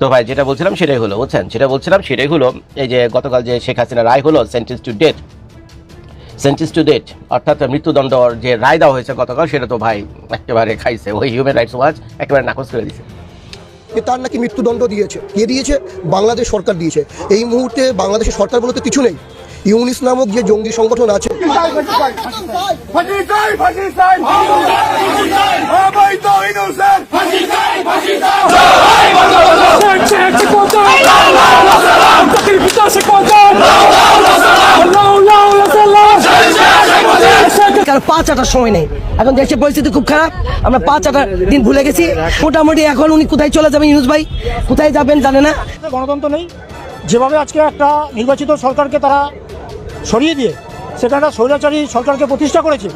তো ভাই, যেটা বলছিলাম সেটাই হলো, বুঝছেন? যেটা বলছিলাম সেটাই হলো, এই যে গতকাল যে শেখ হাসিনা রায় হলো sentence to death sentence to date অর্থাৎ মৃত্যুদণ্ড যে রায় দেওয়া হয়েছে গতকাল, সেটা তো ভাই একেবারে খাইছে, ওই হিউম্যান রাইটস ওয়াচ একেবারে নাকচ করে যে তার নাকি মৃত্যুদণ্ড দিয়েছে, কে দিয়েছে? বাংলাদেশ সরকার দিয়েছে। এই মুহূর্তে বাংলাদেশের সরকার বলতে কিছু নেই। ইউনিস নামক যে জঙ্গি সংগঠন আছে পাঁচ আটার সময় নেই। এখন দেশের পরিস্থিতি খুব খারাপ আমরা পাঁচ আটার দিন ভুলে গেছি। মোটামুটি এখন উনি কোথায় চলে যাবেন ইউনুস ভাই? কোথায় যাবেন জানে না। গণতন্ত্র নেই। যেভাবে আজকে একটা নির্বাচিত সরকারকে তারা সরিয়ে দিয়ে সেটা একটা স্বৈরাচারী সরকারকে প্রতিষ্ঠা করেছে।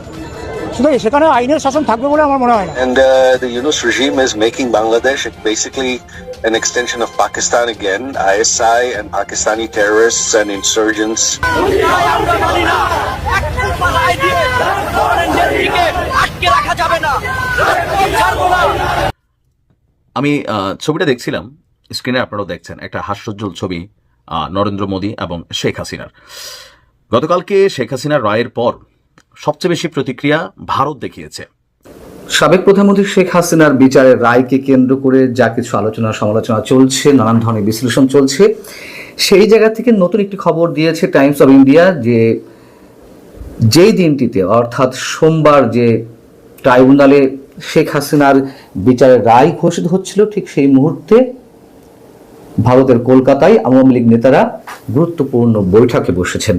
সেখানে আইনের শাসন থাকবে বলে আমার মনে হয় না। And the Yunus regime is making Bangladesh basically an extension of Pakistan again ISI and Pakistani terrorists and insurgents আমি ছবিটা দেখছিলাম স্ক্রিনে আপনারাও দেখছেন একটা হাস্যজ্জ্বল ছবি নরেন্দ্র মোদী এবং শেখ হাসিনার। গতকালকে শেখ হাসিনার রায়ের পর সবচেয়ে বেশি প্রতিক্রিয়া ভারত দেখিয়েছে। সাবেক প্রধানমন্ত্রী শেখ হাসিনার বিচারের রায়কে কেন্দ্র করে যা কিছু আলোচনা সমালোচনা চলছে, নানান ধরনের বিশ্লেষণ চলছে, সেই জায়গা থেকে নতুন একটি খবর দিয়েছে টাইমস অফ ইন্ডিয়া যে যেই দিনটিতে, অর্থাৎ সোমবার যে ট্রাইব্যুনালে শেখ হাসিনার বিচারের রায় ঘোষিত হচ্ছিল, ঠিক সেই মুহূর্তে ভারতের কলকাতায় আওয়ামী লীগ নেতারা গুরুত্বপূর্ণ বৈঠকে বসেছেন।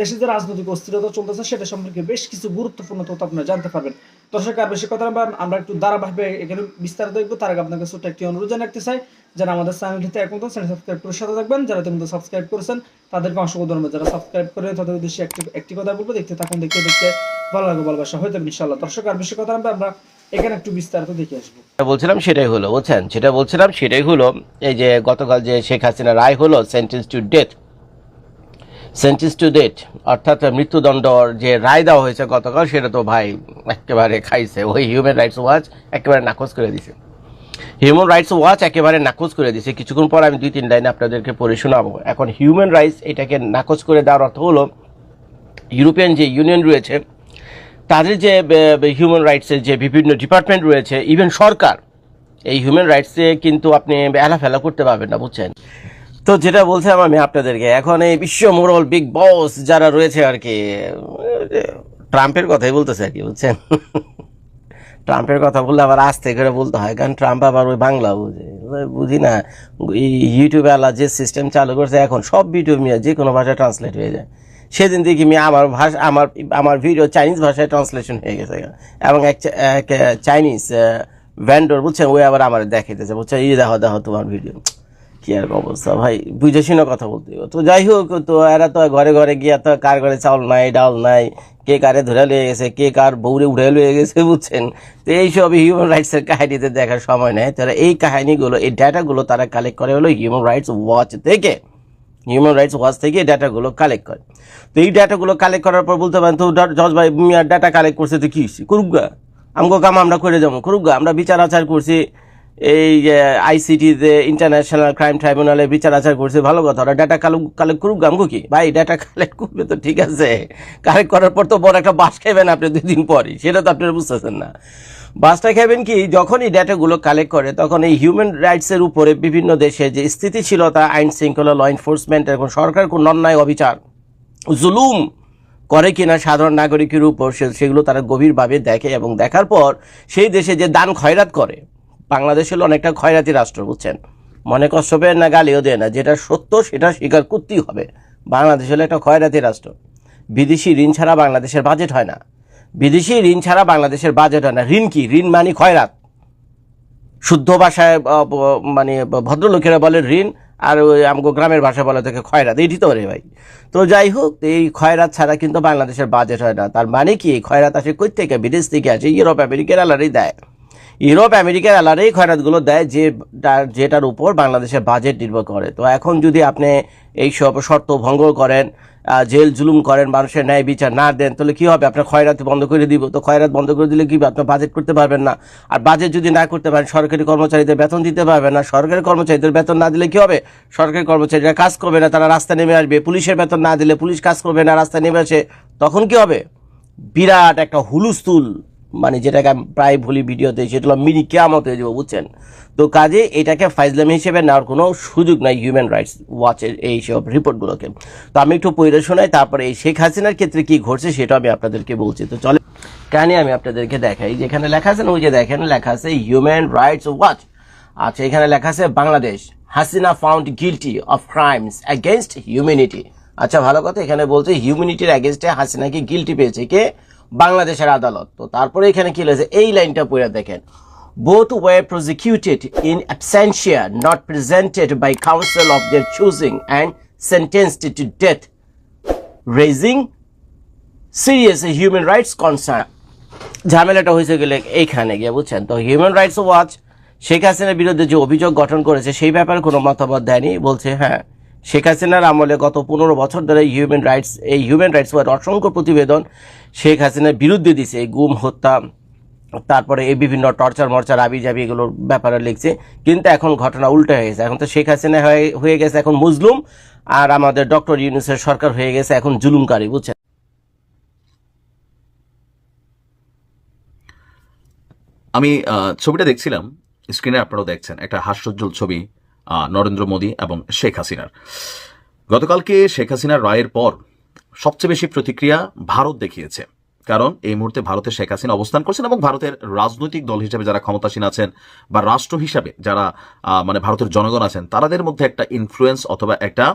দেশে যে রাজনৈতিক অস্থিরতা চলতেছে, সেটা সম্পর্কে বেশ কিছু গুরুত্বপূর্ণ তথ্য আপনারা জানতে পারবেন। দর্শক, আর বেশি কথা আমরা একটু ধারাবাহিকভাবে এখানে বিস্তারিত দেখব। তার আগে আপনাকে ছোট্ট একটি অনুরোধ জানিয়ে রাখতে চাই, যারা আমাদের চ্যানেলটিতে এখন তো চ্যানেল সাবস্ক্রাইব করে সাথে থাকবেন। যারা ইতিমধ্যে সাবস্ক্রাইব করেছেন, তাদেরকে অসংখ্য ধন্যবাদ। যারা সাবস্ক্রাইব করে তাদের উদ্দেশ্যে একটি একটি কথা বলব, দেখতে থাকুন, দেখতে দেখতে ভালো লাগবে ভালোবাসা হয়তো ইনশাল্লাহ দর্শক, আর বেশি কথা আমরা এখানে একটু বিস্তারিত দেখে আসব। বলছিলাম, সেটাই হলো, বুঝছেন? সেটা বলছিলাম, সেটাই হলো, এই যে গতকাল যে শেখ হাসিনা রায় হলো sentence to death sentence to date অর্থাৎ মৃত্যুদণ্ড যে রায় দেওয়া হয়েছে গতকাল, সেটা তো ভাই একেবারে খাইছে। ওই হিউম্যান রাইটস ওয়াচ একেবারে নাকচ করে দিছে। হিউম্যান রাইটস ওয়াচ একেবারে নাকচ করে দিছে। কিছুক্ষণ পর আমি দুই, তিন লাইনে আপনাদেরকে পড়ে শোনাবো। এখন হিউম্যান রাইটস এটাকে নাকচ করে দেওয়ার অর্থ হলো ইউরোপিয়ান যে ইউনিয়ন রয়েছে, তাদের যে হিউম্যান রাইটসের যে বিভিন্ন ডিপার্টমেন্ট রয়েছে ইভেন সরকার, এই হিউম্যান রাইটসে কিন্তু আপনি এলাফেলা করতে পারবেন না, বুঝছেন? তো যেটা বলছিলাম আমি আপনাদেরকে, এখন এই বিশ্ব মোড়ল বিগ বস যারা রয়েছে আর কি ট্রাম্পের কথাই বলতেছে আর কি, বুঝছেন? ট্রাম্পের কথা বললে আবার আস্তে করে বলতে হয়, কারণ ট্রাম্প আবার ওই বাংলা বুঝে বুঝি না ইউটিউবে আলা যে সিস্টেম চালু করছে এখন, সব ভিডিও মিয়া যে কোনো ভাষায় ট্রান্সলেট হয়ে যায়। সেদিন দেখি আমি আমার ভাষা, আমার আমার ভিডিও চাইনিজ ভাষায় ট্রান্সলেশন হয়ে গেছে। এবং এক এক চাইনিজ ভ্যান্ডর বুঝছেন? ওই আবার আমার দেখাইতেছে বুঝছেন এই দেখো দেখো তোমার ভিডিও কি আর অবস্থা? ভাই, বুঝে শুনে কথা বলতে। তো যাই হোক, তো এরা তো ঘরে ঘরে গিয়া তো কার ঘরে চাউল নাই ডাল নাই, কে কারে ধরে লয়ে গেছে, কে কার বউরে উঠে লয়ে গেছে, বুঝছেন? তো এইসব হিউম্যান রাইটসের কাহিনীতে দেখার সময় নেই। তারা এই কাহিনীগুলো, এই ডাটাগুলো তারা কালেক্ট করে হলো হিউম্যান রাইটস ওয়াচ থেকে। হিউম্যান রাইটস ওয়াচ থেকে এই ডাটাগুলো কালেক্ট করে। তো এই ডাটাগুলো কালেক্ট করার পর বলতে পারেন, তো জজ ভাই ডাটা কালেক্ট করছে তো কি করুক গা। আমগো কাম আমরা করে যাব, করুক গা। আমরা বিচার আচার করছি এই আইসিটিতে ইন্টারন্যাশনাল ক্রাইম ট্রাইব্যুনালে বিচার আচার করছে, ভালো কথা। ওরা ডাটা কালেক্ট করুক গা আমগো কি? ভাই ডাটা কালেক্ট করবে তো ঠিক আছে। কালেক্ট করার পর তো বড় একটা বাস খাইবেন আপনি দুই দিন পরই, সেটা তো আপনারা বুঝতেছেন না। বাসটা খাবেন কি যখন এই ডাটাগুলো কালেক্ট করে, তখন এই হিউম্যান রাইটসের উপরে বিভিন্ন দেশে যে স্থিতিশীলতা, আইন শৃঙ্খলা ল এনফোর্সমেন্ট এবং সরকার কোন অন্যায়, অবিচার, জুলুম করে কিনা সাধারণ নাগরিকের উপর সেগুলো তারা গভীরভাবে দেখে এবং দেখার পর সেই দেশে যে দান খয়রাত করে বাংলাদেশ হলো অনেকটা খয়রাতি রাষ্ট্র, বুঝছেন? মনে কষ্ট না গালিও দেয় না, যেটা সত্য সেটা স্বীকার করতেই হবে। বাংলাদেশ হলো একটা খয়রাতি রাষ্ট্র। বিদেশি ঋণ ছাড়া বাংলাদেশের বাজেট হয় না। বিদেশি ঋণ ছাড়া বাংলাদেশের বাজেট হয় না। ঋণ কি? ঋণ মানে খয়রাত শুদ্ধ ভাষায় মানে ভদ্রলোকেরা বলে ঋণ, আর আমগো গ্রামের ভাষা বলা থেকে খয়রাত এটি তো রে ভাই। তো যাই হোক, এই খয়রাত ছাড়া কিন্তু বাংলাদেশের বাজেট হয় না। তার মানে কি? খয়রাত আসে কই থেকে? বিদেশ থেকে আসে। ইউরোপ, আমেরিকার আলারই দেয়। ইউরোপ আমেরিকার আলাদাই খয়রাতগুলো দেয় যে যেটার উপর বাংলাদেশের বাজেট নির্ভর করে। তো এখন যদি আপনি এই সব শর্ত ভঙ্গ করেন জেল জুলুম করেন, মানুষের ন্যায় বিচার না দেন, তাহলে কি হবে? আপনার খয়রাত বন্ধ করে দিব। তো খয়রাত বন্ধ করে দিলে কি হবে? আপনি বাজেট করতে পারবেন না। আর বাজেট যদি না করতে পারেন, সরকারি কর্মচারীদের বেতন দিতে পারবেন না। সরকারি কর্মচারীদের বেতন না দিলে কি হবে? সরকারি কর্মচারীরা কাজ করবে না, তারা রাস্তা নেমে আসবে। পুলিশের বেতন না দিলে পুলিশ কাজ করবে না রাস্তা নেমে আসে। তখন কি হবে? বিরাট একটা হুলুস্থুল মানে যেটাকে আমি প্রায় ভুলি ভিডিওতে সেটা হলো মিনি কেয়ামত হয়ে যাব, বুঝছেন? তো কাজে এটাকে ফাইজলামি হিসেবে নেওয়ার কোনো সুযোগ নাই হিউম্যান রাইটস ওয়াচের এই সব রিপোর্টগুলোকে তো আমি একটু শোনাই, তারপরে এই শেখ হাসিনার ক্ষেত্রে কি ঘটছে সেটা আমি আপনাদেরকে বলছি। তো চলে, কাহিনী আমি আপনাদেরকে দেখাই। যেখানে লেখা আছে না, ওই যে দেখেন, লেখা আছে হিউম্যান রাইটস ওয়াচ আচ্ছা এখানে লেখা আছে Bangladesh, Hasina found guilty of crimes against humanity আচ্ছা ভালো কথা, এখানে বলছে হিউম্যানিটির অ্যাগেনস্টে হাসিনাকে গিলটি পেয়েছে কে? বাংলাদেশের আদালত। তো তারপরে এখানে কি হয়েছে এই লাইনটা পড়ে দেখেন। Both way prosecuted in absentia not presented by council of their choosing and sentenced to death raising serious human rights concern ঝামেলাটা হয়েছে গেলে এইখানে গিয়ে বুঝছেন? তো হিউম্যান রাইটস ওয়াচ শেখ হাসিনার বিরুদ্ধে যে অভিযোগ গঠন করেছে, সেই ব্যাপারে কোনো মতামত দেয়নি। বলছে হ্যাঁ শেখ হাসিনার আমলে গত পনেরো বছর ধরে হিউম্যান রাইটস এই হিউম্যান রাইটস ওয়াচ অসংখ্য প্রতিবেদন শেখ হাসিনার বিরুদ্ধে দিছে। এই গুম, হত্যা, তারপরে এই বিভিন্ন টর্চার মর্চার আবি জাবি এগুলোর ব্যাপারে লিখছে। কিন্তু এখন ঘটনা উল্টো হয়ে গেছে। এখন তো শেখ হাসিনা হয়ে গেছে এখন মুসলুম আর আমাদের ডক্টর ইউনুসের সরকার হয়ে গেছে এখন জুলুমকারী, বুঝছেন? আমি ছবিটা দেখছিলাম, স্ক্রিনে আপনারাও দেখছেন, একটা হাস্যোজ্জ্বল ছবি। নরেন্দ্র মোদী এবং শেখ হাসিনার। গতকালকে শেখ হাসিনার রায়ের পর সবচেয়ে বেশি প্রতিক্রিয়া ভারত দেখিয়েছে। কারণ এই মুহূর্তে ভারতে শেখ হাসিনা অবস্থান করছেন এবং ভারতের রাজনৈতিক দল হিসেবে যারা ক্ষমতাসীন আছেন বা রাষ্ট্র হিসাবে যারা মানে ভারতের জনগণ আছেন তাদের মধ্যে একটা ইনফ্লুয়েন্স অথবা একটা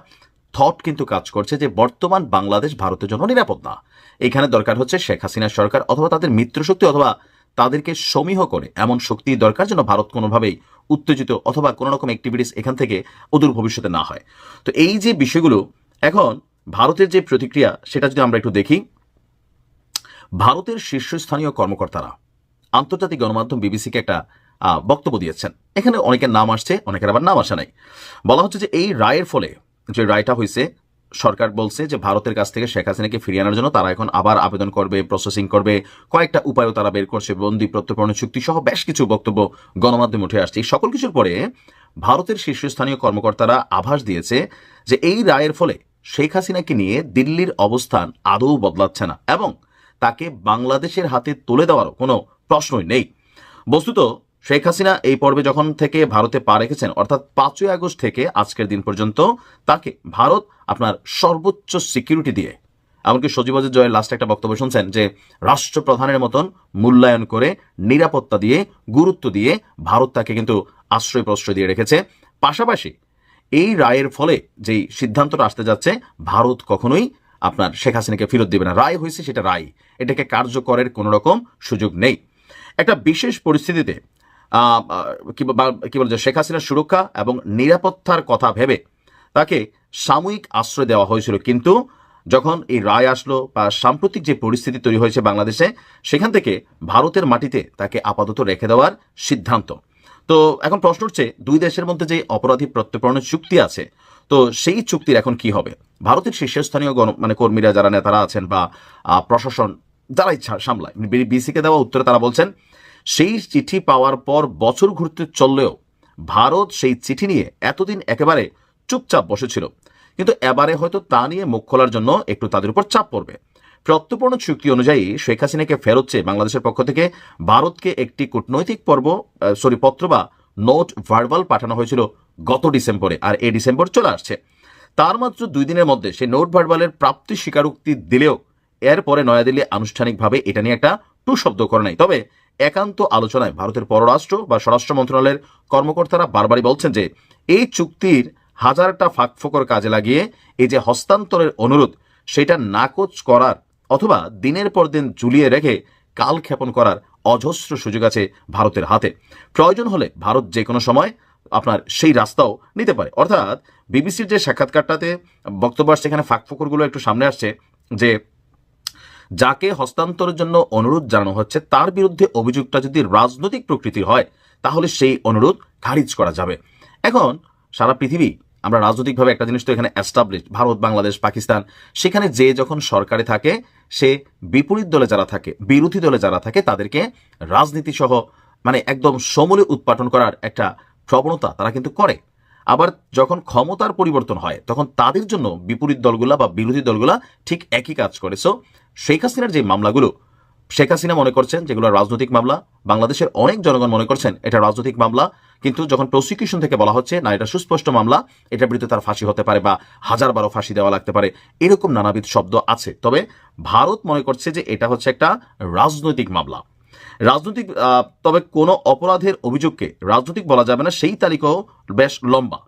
থট কিন্তু কাজ করছে যে বর্তমান বাংলাদেশ ভারতের জন্য নিরাপদ না। এখানে দরকার হচ্ছে শেখ হাসিনা সরকার অথবা তাদের মিত্রশক্তি অথবা তাদেরকে সমীহ করে এমন শক্তি দরকার যেন ভারত কোনোভাবেই উত্তেজিত অথবা কোনো রকম অ্যাক্টিভিটিস এখান থেকে অদূর ভবিষ্যতে না হয়। তো এই যে বিষয়গুলো, এখন ভারতের যে প্রতিক্রিয়া, সেটা যদি আমরা একটু দেখি, ভারতের শীর্ষস্থানীয় কর্মকর্তারা আন্তর্জাতিক গণমাধ্যম বিবিসিকে একটা বক্তব্য দিয়েছেন। এখানে অনেকের নাম আসছে, অনেকের আবার নাম আসে নাই। বলা হচ্ছে যে এই রায়ের ফলে, যে রায়টা হয়েছে সরকার বলছে যে ভারতের কাছ থেকে শেখ হাসিনাকে ফিরিয়ে আনার জন্য তারা এখন আবার আবেদন করবে প্রসেসিং করবে। কয়েকটা উপায়ও তারা বের করছে, বন্দি প্রত্যর্পণ চুক্তি সহ বেশ কিছু বক্তব্য গণমাধ্যমে উঠে আসছে। এই সকল কিছুর পরে ভারতের শীর্ষস্থানীয় কর্মকর্তারা আভাস দিয়েছে যে এই রায়ের ফলে শেখ হাসিনাকে নিয়ে দিল্লির অবস্থান আদৌ বদলাচ্ছে না এবং তাকে বাংলাদেশের হাতে তুলে দেওয়ারও কোনো প্রশ্নই নেই। বস্তুত শেখ হাসিনা এই পর্বে যখন থেকে ভারতে পা রেখেছেন, অর্থাৎ পাঁচই আগস্ট থেকে আজকের দিন পর্যন্ত তাকে ভারত আপনার সর্বোচ্চ সিকিউরিটি দিয়ে, এমনকি সজীবাজের জয়ের লাস্ট একটা বক্তব্য শুনছেন যে, রাষ্ট্রপ্রধানের মতন মূল্যায়ন করে, নিরাপত্তা দিয়ে, গুরুত্ব দিয়ে ভারত তাকে কিন্তু আশ্রয় প্রশ্রয় দিয়ে রেখেছে। পাশাপাশি এই রায়ের ফলে যেই সিদ্ধান্তটা আসতে যাচ্ছে, ভারত কখনোই আপনার শেখ হাসিনাকে ফেরত দেবে না। রায় হয়েছে সেটা রায়। এটাকে কার্যকরের কোনো রকম সুযোগ নেই। একটা বিশেষ পরিস্থিতিতে কি বলে শেখ হাসিনার সুরক্ষা এবং নিরাপত্তার কথা ভেবে তাকে সাময়িক আশ্রয় দেওয়া হয়েছিল। কিন্তু যখন এই রায় আসলো বা সাম্প্রতিক যে পরিস্থিতি তৈরি হয়েছে বাংলাদেশে, সেখান থেকে ভারতের মাটিতে তাকে আপাতত রেখে দেওয়ার সিদ্ধান্ত। তো এখন প্রশ্ন হচ্ছে দুই দেশের মধ্যে যে অপরাধী প্রত্যর্পণের চুক্তি আছে, তো সেই চুক্তির এখন কি হবে? ভারতের শীর্ষস্থানীয় গণ মানে কর্মীরা যারা নেতারা আছেন বা প্রশাসন, যারাই ছা- সামলায় বিসিকে দেওয়া উত্তরে তারা বলছেন সেই চিঠি পাওয়ার পর বছর ঘুরতে চললেও ভারত সেই চিঠি নিয়ে এতদিন একেবারে চুপচাপ বসেছিল। কিন্তু এবারে হয়তো তা নিয়ে মুখ খোলার জন্য একটু তাদের উপর চাপ পড়বে। প্রত্যর্পণ চুক্তি অনুযায়ী শেখ হাসিনাকে ফেরত চেয়ে বাংলাদেশের পক্ষ থেকে ভারতকে একটি কূটনৈতিক পর্ব সরি পত্র বা নোট, ভার্বাল পাঠানো হয়েছিল গত ডিসেম্বরে আর এই ডিসেম্বর চলে আসছে। তার মাত্র দুই দিনের মধ্যে সেই নোট, ভার্বালের প্রাপ্তি স্বীকারোক্তি দিলেও এরপরে নয়াদিল্লি আনুষ্ঠানিকভাবে এটা নিয়ে একটা টু শব্দ করে নাই। তবে একান্ত আলোচনায় ভারতের পররাষ্ট্র বা স্বরাষ্ট্র মন্ত্রণালয়ের কর্মকর্তারা বারবারই বলছেন যে, এই চুক্তির হাজারটা ফাঁকফোকর কাজে লাগিয়ে এই যে হস্তান্তরের অনুরোধ, সেটা নাকচ করার অথবা দিনের পর দিন ঝুলিয়ে রেখে কাল ক্ষেপণ করার অজস্র সুযোগ আছে ভারতের হাতে। প্রয়োজন হলে ভারত যে কোনো সময় আপনার সেই রাস্তাও নিতে পারে। অর্থাৎ বিবিসির যে সাক্ষাৎকারটাতে বক্তব্য আসছে, এখানে ফাঁক ফোকরগুলো একটু সামনে আসছে যে যাকে হস্তান্তরের জন্য অনুরোধ জানানো হচ্ছে, তার বিরুদ্ধে অভিযোগটা যদি রাজনৈতিক প্রকৃতির হয়, তাহলে সেই অনুরোধ খারিজ করা যাবে। এখন, সারা পৃথিবী, আমরা রাজনৈতিকভাবে একটা জিনিস তো এখানে অ্যাস্টাবলিশ ভারত, বাংলাদেশ, পাকিস্তান, সেখানে যে যখন সরকারে থাকে, সে বিপরীত দলে যারা থাকে, বিরোধী দলে যারা থাকে, তাদেরকে রাজনীতি সহ মানে একদম সমূলে উৎপাটন করার একটা প্রবণতা তারা কিন্তু করে। আবার যখন ক্ষমতার পরিবর্তন হয়, তখন তাদের জন্য বিপরীত দলগুলা বা বিরোধী দলগুলা ঠিক একই কাজ করে। সো শেখ হাসিনার যে মামলাগুলো, শেখ হাসিনা মনে করছেন যেগুলো রাজনৈতিক মামলা, বাংলাদেশের অনেক জনগণ মনে করছেন এটা রাজনৈতিক মামলা, কিন্তু যখন প্রসিকিউশন থেকে বলা হচ্ছে, না, এটা সুস্পষ্ট মামলা, এটার বিরুদ্ধে তার ফাঁসি হতে পারে বা হাজার বারো ফাঁসি দেওয়া লাগতে পারে, এরকম নানাবিধ শব্দ আছে। তবে ভারত মনে করছে যে এটা হচ্ছে একটা রাজনৈতিক মামলা। রাজনৈতিক তবে কোনো অপরাধের অভিযোগকে রাজনৈতিক বলা যাবে না, সেই তালিকাও বেশ লম্বা।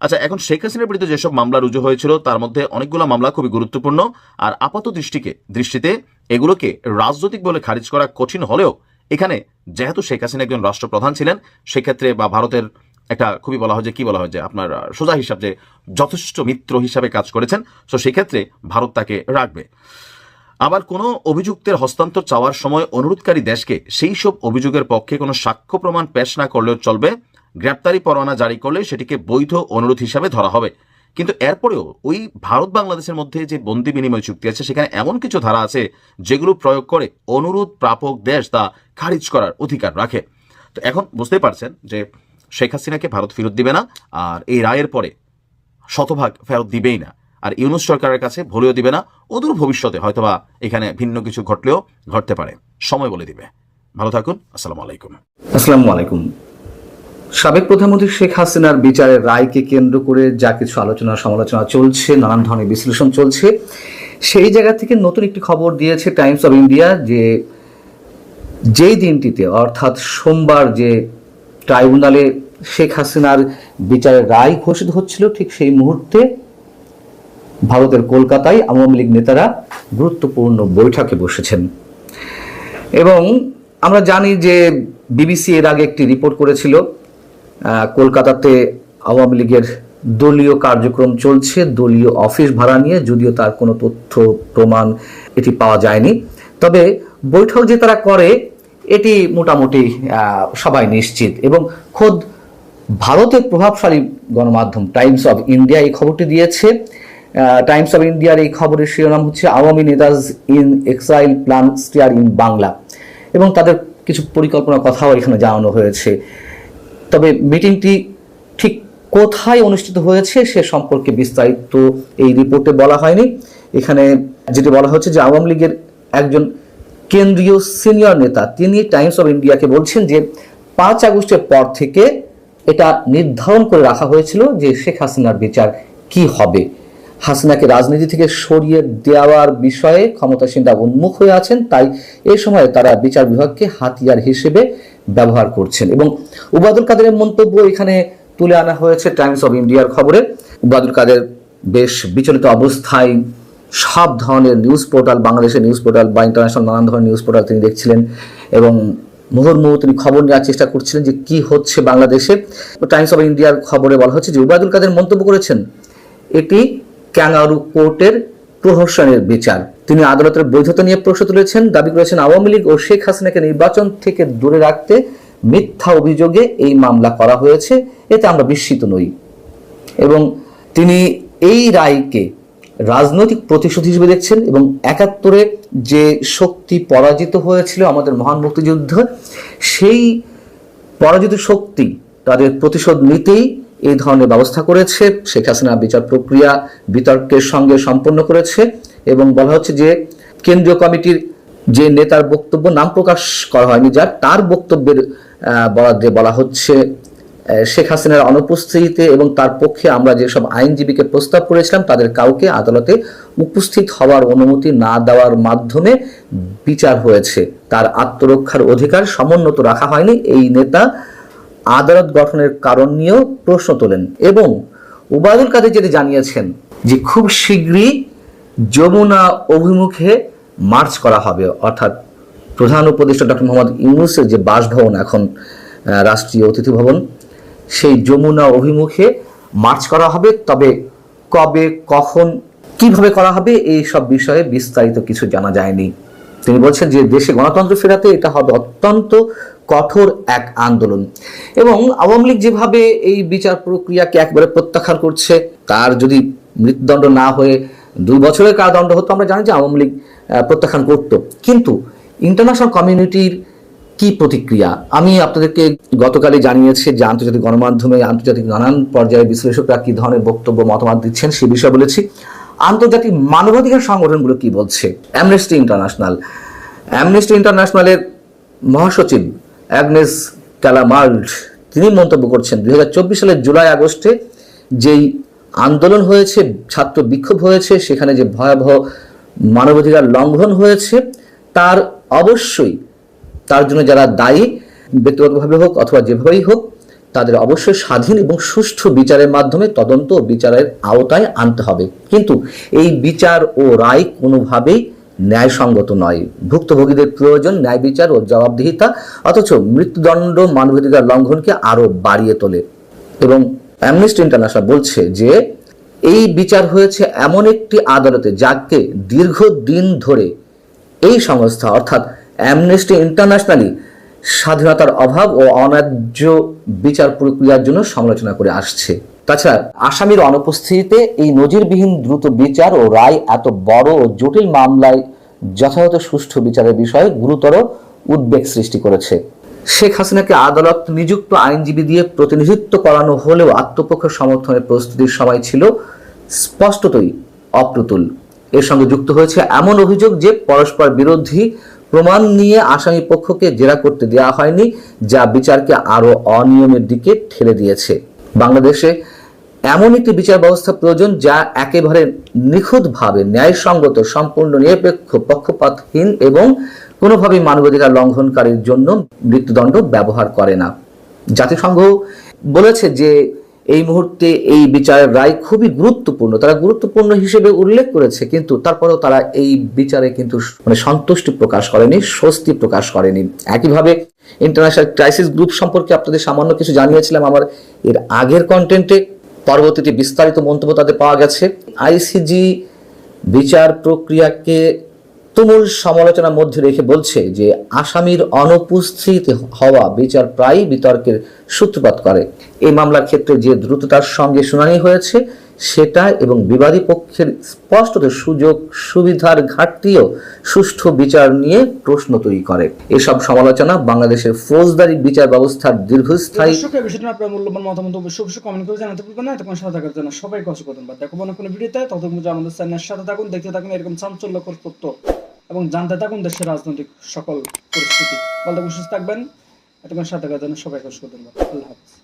আচ্ছা এখন শেখ হাসিনার বিরুদ্ধে যেসব মামলা রুজু হয়েছিল, তার মধ্যে অনেকগুলো মামলা খুবই গুরুত্বপূর্ণ। আর আপাত দৃষ্টিকে, দৃষ্টিতে এগুলোকে রাজনৈতিক বলে খারিজ করা কঠিন হলেও এখানে যেহেতু শেখ হাসিনা একজন রাষ্ট্রপ্রধান ছিলেন, সেক্ষেত্রে বা ভারতের একটা খুবই বলা হয় যে, কি বলা হয় যে, আপনার সোজা হিসাব যে, যথেষ্ট মিত্র হিসাবে কাজ করেছেন তো সেক্ষেত্রে ভারত তাকে রাখবে। আবার কোনো অভিযুক্তের হস্তান্তর চাওয়ার সময় অনুরোধকারী দেশকে সেই সব অভিযোগের পক্ষে কোনো সাক্ষ্য প্রমাণ পেশ না করলেও চলবে গ্রেপ্তারি পরোয়ানা জারি করলে সেটিকে বৈধ অনুরোধ হিসাবে ধরা হবে। কিন্তু এরপরেও ওই ভারত বাংলাদেশের মধ্যে যে বন্দি বিনিময় চুক্তি আছে, সেখানে এমন কিছু ধারা আছে যেগুলো প্রয়োগ করে অনুরোধ প্রাপক দেশ তা খারিজ করার অধিকার রাখে। তো এখন বুঝতেই পারছেন যে শেখ হাসিনাকে ভারত ফেরত দিবে না, আর এই রায়ের পরে শতভাগ ফেরত দিবেই না। আর ইউনুস সরকারের কাছে ভুলেও দিবে না, অদূর ভবিষ্যতে হয়তোবা এখানে ভিন্ন কিছু ঘটলেও ঘটতে পারে। সময় বলে দিবে। ভালো থাকুন, আসসালামু আলাইকুম। আসসালামু আলাইকুম। সাবেক প্রধানমন্ত্রী শেখ হাসিনার বিচারের রায়কে কেন্দ্র করে যা কিছু আলোচনা সমালোচনা চলছে, নানান ধরনের বিশ্লেষণ চলছে, সেই জায়গা থেকে নতুন একটি খবর দিয়েছে টাইমস অফ ইন্ডিয়া যে যেই দিনটিতে, অর্থাৎ সোমবার যে ট্রাইব্যুনালে শেখ হাসিনার বিচারের রায় ঘোষিত হচ্ছিল, ঠিক সেই মুহূর্তে ভারতের কলকাতায় আওয়ামী লীগ নেতারা গুরুত্বপূর্ণ বৈঠকে বসেছেন। এবং আমরা জানি যে বিবিসি এর আগে একটি রিপোর্ট করেছিল কলকাতাতে আওয়ামী লীগের দলীয় কার্যক্রম চলছে, দলীয় অফিস ভাড়া নিয়ে, যদিও তার কোনো তথ্য, প্রমাণ এটি পাওয়া যায়নি। তবে বৈঠক যে তারা করে, এটি মোটামুটি সবাই নিশ্চিত। এবং খোদ ভারতের প্রভাবশালী গণমাধ্যম টাইমস অফ ইন্ডিয়া এই খবরটি দিয়েছে। টাইমস অফ ইন্ডিয়ার এই খবরের শিরোনাম হচ্ছে, Awami নেতাজ in exile plan stir in Bangla. এবং তাদের কিছু পরিকল্পনা কথাও এখানে জানানো হয়েছে। তবে মিটিংটি ঠিক কোথায় অনুষ্ঠিত হয়েছে সে সম্পর্কে বিস্তারিত এই রিপোর্টে বলা হয়নি। এখানে যেটি বলা হচ্ছে যে আওয়ামী লীগের একজন কেন্দ্রীয় সিনিয়র নেতা, তিনি টাইমস অফ ইন্ডিয়াকে বলছেন যে পাঁচ আগস্টের পর থেকে এটা নির্ধারণ করে রাখা হয়েছিল যে শেখ হাসিনার বিচার কি হবে। হাসিনাকে রাজনীতি থেকে সরিয়ে দেওয়ার বিষয়ে ক্ষমতাসীনরা উন্মুখ হয়ে আছেন, তাই এ সময়ে তারা বিচার বিভাগকে হাতিয়ার হিসেবে ব্যবহার করছেন। এবং উবাদুল কাদেরের মন্তব্য এখানে তুলে আনা হয়েছে টাইমস অফ ইন্ডিয়ার খবরে। উবাদুল কাদের বেশ বিচলিত অবস্থায় সব ধরনের নিউজ পোর্টাল, বাংলাদেশের নিউজ পোর্টাল বা ইন্টারন্যাশনাল নানান ধরনের নিউজ পোর্টাল তিনি দেখছিলেন। এবং মুহুর্মুহু তিনি খবর নেওয়ার চেষ্টা করছিলেন যে কি হচ্ছে বাংলাদেশে। টাইমস অফ ইন্ডিয়ার খবরে বলা হচ্ছে যে উবায়দুল কাদের মন্তব্য করেছেন, এটি ক্যাঙ্গারু কোর্টের প্রহসনের বিচার। তিনি আদালতের বৈধতা নিয়ে প্রশ্ন তুলেছেন। দাবি করেছেন আওয়ামী লীগ ও শেখ হাসিনাকে নির্বাচন থেকে দূরে রাখতে মিথ্যা অভিযোগে এই মামলা করা হয়েছে। এতে আমরা বিস্মিত নই। এবং তিনি এই রায়কে রাজনৈতিক প্রতিশোধ হিসেবে দেখছেন এবং একাত্তরে যে শক্তি পরাজিত হয়েছিল আমাদের মহান মুক্তিযুদ্ধ, সেই পরাজিত শক্তি তাদের প্রতিশোধ নিতেই এই ধরনের ব্যবস্থা করেছে। শেখ হাসিনা বিচার প্রক্রিয়া বিতর্কের সঙ্গে সম্পন্ন করেছে এবং বলা হচ্ছে যে কেন্দ্রীয় কমিটির যে নেতার বক্তব্য নাম প্রকাশ করা হয়নি, যার তার বক্তব্যের বরাদ্দে বলা হচ্ছে শেখ হাসিনার অনুপস্থিতিতে এবং তার পক্ষে আমরা যেসব আইনজীবীকে প্রস্তাব করেছিলাম, তাদের কাউকে আদালতে উপস্থিত হওয়ার অনুমতি না দেওয়ার মাধ্যমে বিচার হয়েছে। তার আত্মরক্ষার অধিকার সমুন্নত রাখা হয়নি। এই নেতা আদালত গঠনের কারণ নিয়েও প্রশ্ন তোলেন এবং উবায়দুল কাদের যেটি জানিয়েছেন যে খুব শীঘ্রই যমুনা অভিমুখে মার্চ করা হবে। অর্থাৎ প্রধান উপদেষ্টা ডক্টর মোহাম্মদ ইউনুসের যে বাসভবন এখন রাষ্ট্রীয় অতিথি ভবন, সেই যমুনা অভিমুখে মার্চ করা হবে। তবে কবে, কখন, কীভাবে করা হবে, এই সব বিষয়ে বিস্তারিত কিছু জানা যায়নি। তিনি বলছেন যে দেশে গণতন্ত্র ফেরাতে এটা হবে অত্যন্ত কঠোর এক আন্দোলন। এবং আওয়ামী লীগ যেভাবে এই বিচার প্রক্রিয়াকে একবারে প্রত্যাখ্যান করছে, তার যদি মৃত্যুদণ্ড না হয়ে দুই বছরের কারাদণ্ড হতো, আমরা জানি যে আওয়ামী লীগ প্রত্যাখ্যান করত। কিন্তু ইন্টারন্যাশনাল কমিউনিটির কি প্রতিক্রিয়া? আমি আপনাদেরকে গতকালই জানিয়েছি যে আন্তর্জাতিক গণমাধ্যমে আন্তর্জাতিক নানান পর্যায়ে বিশ্লেষকরা কি ধরনের বক্তব্য, মতামত দিচ্ছেন সে বিষয়ে বলেছি। আন্তর্জাতিক মানবাধিকার সংগঠনগুলো কি বলছে? অ্যামনেস্টি ইন্টারন্যাশনাল অ্যামনেস্টি ইন্টারন্যাশনালের মহাসচিব অ্যাগনেস ক্যালামার্ড তিনি মন্তব্য করছেন দুই হাজার চব্বিশ সালের জুলাই আগস্টে যেই আন্দোলন হয়েছে, ছাত্র বিক্ষোভ হয়েছে, সেখানে যে ভয়াবহ মানবাধিকার লঙ্ঘন হয়েছে, তার অবশ্যই তার জন্য যারা দায়ী, ব্যক্তিগতভাবে হোক অথবা যেভাবেই হোক তাদের অবশ্যই স্বাধীন এবং সুষ্ঠু বিচারের মাধ্যমে তদন্ত ও বিচারের আওতায় আনতে হবে। কিন্তু এই বিচার ও রায় কোনোভাবেই ন্যায়সঙ্গত নয়। ভুক্তভোগীদের প্রয়োজন ন্যায় বিচার ও জবাবদিহিতা, অথচ মৃত্যুদণ্ড মানবাধিকার লঙ্ঘনকে আরও বাড়িয়ে তোলে। এবং অ্যামনেস্টি ইন্টারন্যাশনাল বলছে যে, এই বিচার হয়েছে এমন একটি আদালতে যাকে দীর্ঘদিন ধরে এই সংস্থা, অর্থাৎ অ্যামনেস্টি ইন্টারন্যাশনালি স্বাধীনতার অভাব ও অন্যায্য বিচার প্রক্রিয়ার জন্য সমালোচনা করে আসছে। তাছাড়া আসামির অনুপস্থিতিতে এই নজিরবিহীন দ্রুত বিচার ও রায় এত বড় ও জটিল মামলায় যথাযথ সুষ্ঠু বিচারের বিষয়ে গুরুতর উদ্বেগ সৃষ্টি করেছে। শেখ হাসিনাকে আদালত নিযুক্ত আইনজীবী দিয়ে প্রতিনিধিত্ব করানো হলেও আত্মপক্ষ সমর্থনের প্রস্তুতির সময় ছিল স্পষ্টতই অপ্রতুল। এর সঙ্গে যুক্ত হয়েছে এমন অভিযোগ যে পরস্পর বিরোধী প্রমাণ নিয়ে আসামি পক্ষকে জেরা করতে দেওয়া হয়নি, যা বিচারকে আরও অনিয়মের দিকে ঠেলে দিয়েছে। বাংলাদেশে এমন একটি বিচার ব্যবস্থা প্রয়োজন যা একেবারে নিখুঁতভাবে ন্যায়সঙ্গত, সম্পূর্ণ, নিরপেক্ষ, পক্ষপাতহীন এবং কোনোভাবেই মানবাধিকার লঙ্ঘনকারীর জন্য মৃত্যুদণ্ড ব্যবহার করে না। জাতিসংঘ বলেছে যে এই মুহূর্তে এই বিচারের রায় খুবই গুরুত্বপূর্ণ। তারা গুরুত্বপূর্ণ হিসেবে উল্লেখ করেছে, কিন্তু তারপরেও তারা এই বিচারে কিন্তু মানে সন্তুষ্টি প্রকাশ করেনি, স্বস্তি প্রকাশ করেনি। একইভাবে ইন্টারন্যাশনাল ক্রাইসিস গ্রুপ সম্পর্কে আপনাদের সামান্য কিছু জানিয়েছিলাম, আমার এর আগের কন্টেন্টে পরবর্তীতে বিস্তারিত মন্তব্য তাদের পাওয়া গেছে। আইসিজি বিচার প্রক্রিয়াকে তুমুল সমালোচনার মধ্যে রেখে বলছে যে আসামির অনুপস্থিত হওয়া বিচার প্রায়ই বিতর্কের সূত্রপাত করে। এই মামলার ক্ষেত্রে যে দ্রুততার সঙ্গে শুনানি হয়েছে, সেটা এবং বিবাদী পক্ষের স্পষ্টত সুযোগ, সুবিধার ঘাটতিও সুষ্ঠু বিচার নিয়ে প্রশ্ন তৈরি করে। এসব সমালোচনা বাংলাদেশের ফৌজদারি বিচার ব্যবস্থার দীর্ঘস্থায়ী আপনার মূল্যবান মতামত কমেন্ট করে জানাতে না। থাকার জন্য কোনো ততক্ষণ আমাদের দেখতে থাকুন, এরকম চাঞ্চল্যকর তথ্য। এবং জানতে থাকুন দেশের রাজনৈতিক সকল পরিস্থিতি। বলতে সুস্থ থাকবেন। এতক্ষণ সাথে সবাইকে জন্য সবাই কষ্ট করবেন আল্লাহ হাফিজ।